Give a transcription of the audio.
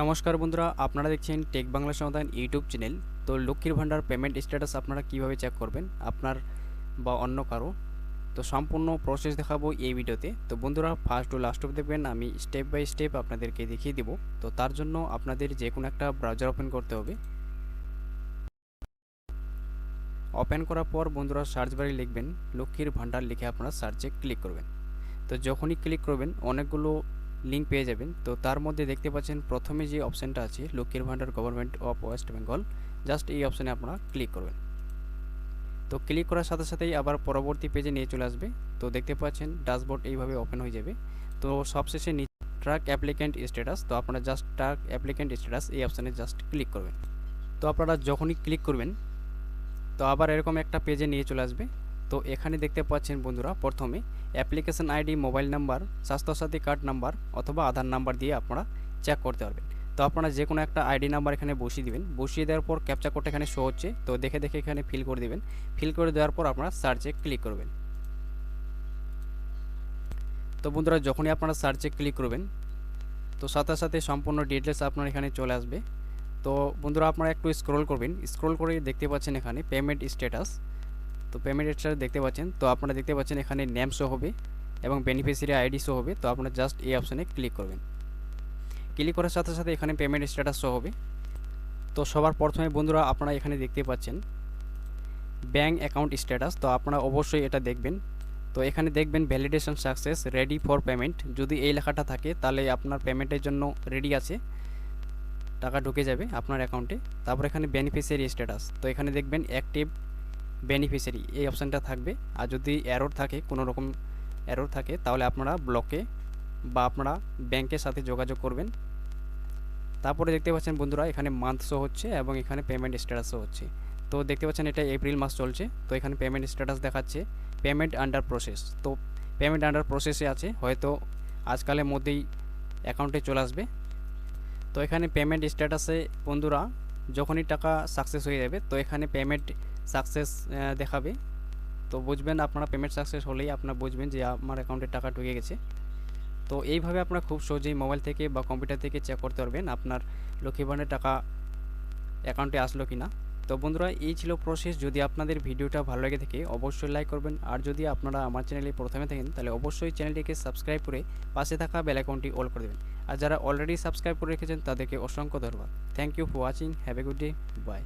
নমস্কার বন্ধুরা, আপনারা দেখছেন টেক বাংলা সমাধান ইউটিউব চ্যানেল। তো লক্ষ্মীর ভাণ্ডার পেমেন্ট স্ট্যাটাস আপনারা কীভাবে চেক করবেন, আপনার বা অন্য কারও? তো সম্পূর্ণ প্রসেস দেখাবো এই ভিডিওতে। তো বন্ধুরা ফার্স্ট টু লাস্ট অফ দেখবেন, আমি স্টেপ বাই স্টেপ আপনাদেরকে দেখিয়ে দিব। তো তার জন্য আপনাদের যে কোনো একটা ব্রাউজার ওপেন করতে হবে। ওপেন করার পর বন্ধুরা সার্চ বারে লিখবেন, লক্ষ্মীর ভাণ্ডার লিখে আপনারা সার্চে ক্লিক করবেন। তো যখনই ক্লিক করবেন, অনেকগুলো লিঙ্ক পেয়ে যাবেন। তো তার মধ্যে দেখতে পাচ্ছেন প্রথমে যে অপশানটা আছে, লক্ষ্মীর ভাণ্ডার government of West Bengal just এই অপশানে আপনারা ক্লিক করবেন। তো ক্লিক করার সাথে সাথেই আবার পরবর্তী পেজে নিয়ে চলে আসবে। তো দেখতে পাচ্ছেন ড্যাশবোর্ড এইভাবে ওপেন হয়ে যাবে। তো সবশেষে ট্রাক অ্যাপ্লিক্যান্ট স্ট্যাটাস তো আপনারা জাস্ট ট্রাক অ্যাপ্লিক্যান্ট স্ট্যাটাস এই অপশানে জাস্ট ক্লিক করবেন। তো আপনারা যখনই ক্লিক করবেন, তো আবার এরকম একটা পেজে নিয়ে চলে আসবে। তো এখানে দেখতে পাচ্ছেন বন্ধুরা, প্রথমে application ID mobile number Swasthya Sathi card number অথবা আধার নাম্বার দিয়ে আপনারা চেক করতে পারবেন। তো আপনারা যে কোনো একটা আইডি নাম্বার এখানে বসিয়ে দিবেন। বসিয়ে দেওয়ার পর ক্যাপচা কোডটা এখানে শো হচ্ছে। তো দেখে দেখে এখানে ফিল করে দিবেন। ফিল করে দেওয়ার পর আপনারা সার্চে ক্লিক করবেন। তো বন্ধুরা, যখনই আপনারা সার্চে ক্লিক করবেন, তো সাথে সাথে সম্পূর্ণ ডিটেলস আপনার এখানে চলে আসবে। তো বন্ধুরা, আপনারা একটু স্ক্রল করবেন। স্ক্রল করে দেখতে পাচ্ছেন এখানে পেমেন্ট স্ট্যাটাস তো পেমেন্ট স্ট্যাটাস দেখতে পাচ্ছেন। তো আপনারা দেখতে পাচ্ছেন এখানে নেম শো হবে এবং বেনিফিশিয়ারি আইডি শো হবে। তো আপনারা জাস্ট এই অপশানে ক্লিক করবেন। ক্লিক করার সাথে সাথে এখানে পেমেন্ট স্ট্যাটাস শো হবে। তো সবার প্রথমে বন্ধুরা আপনারা এখানে দেখতে পাচ্ছেন ব্যাঙ্ক অ্যাকাউন্ট স্ট্যাটাস তো আপনারা অবশ্যই এটা দেখবেন। তো এখানে দেখবেন validation success ready for payment যদি এই লেখাটা থাকে তাহলে আপনার পেমেন্টের জন্য রেডি আছে। টাকা ঢুকে যাবে আপনার অ্যাকাউন্টে তারপর এখানে বেনিফিশিয়ারি স্ট্যাটাস তো এখানে দেখবেন অ্যাক্টিভ বেনিফিশিয়ারি এই অপশানটা থাকবে। আর যদি অ্যারোর থাকে কোনো রকম অ্যারোর থাকে, তাহলে আপনারা ব্লকে বা আপনারা ব্যাংকের সাথে যোগাযোগ করবেন। তারপরে দেখতে পাচ্ছেন বন্ধুরা, এখানে মান্থ শো হচ্ছে এবং এখানে পেমেন্ট স্ট্যাটাসও হচ্ছে। তো দেখতে পাচ্ছেন এটা এপ্রিল মাস চলছে, তো এখানে পেমেন্ট স্ট্যাটাস দেখাচ্ছে পেমেন্ট আন্ডার প্রসেস তো পেমেন্ট আন্ডার প্রসেসে আছে, হয়তো আজকালের মধ্যেই অ্যাকাউন্টে চলে আসবে। তো এখানে পেমেন্ট স্ট্যাটাসে বন্ধুরা, যখনই টাকা সাকসেস হয়ে যাবে, তো এখানে পেমেন্ট সাকসেস দেখাবে। তো বুঝবেন আপনারা পেমেন্ট সাকসেস হলেই আপনারা বুঝবেন যে আমার অ্যাকাউন্টে টাকা ঢুকে গেছে। তো এইভাবে আপনারা খুব সহজেই মোবাইল থেকে বা কম্পিউটার থেকে চেক করতে পারবেন আপনার লক্ষ্মী টাকা অ্যাকাউন্টে আসলো কি না তো বন্ধুরা, এই ছিল প্রসেস যদি আপনাদের ভিডিওটা ভালো লেগে থাকে, অবশ্যই লাইক করবেন। আর যদি আপনারা আমার চ্যানেলে প্রথমে থাকেন, তাহলে অবশ্যই চ্যানেলটিকে সাবস্ক্রাইব করে পাশে থাকা বেল আইকনটি অল করে দেবেন। আর যারা অলরেডি সাবস্ক্রাইব করে রেখেছেন, তাদেরকে অসংখ্য ধন্যবাদ। Thank you for watching have a good day bye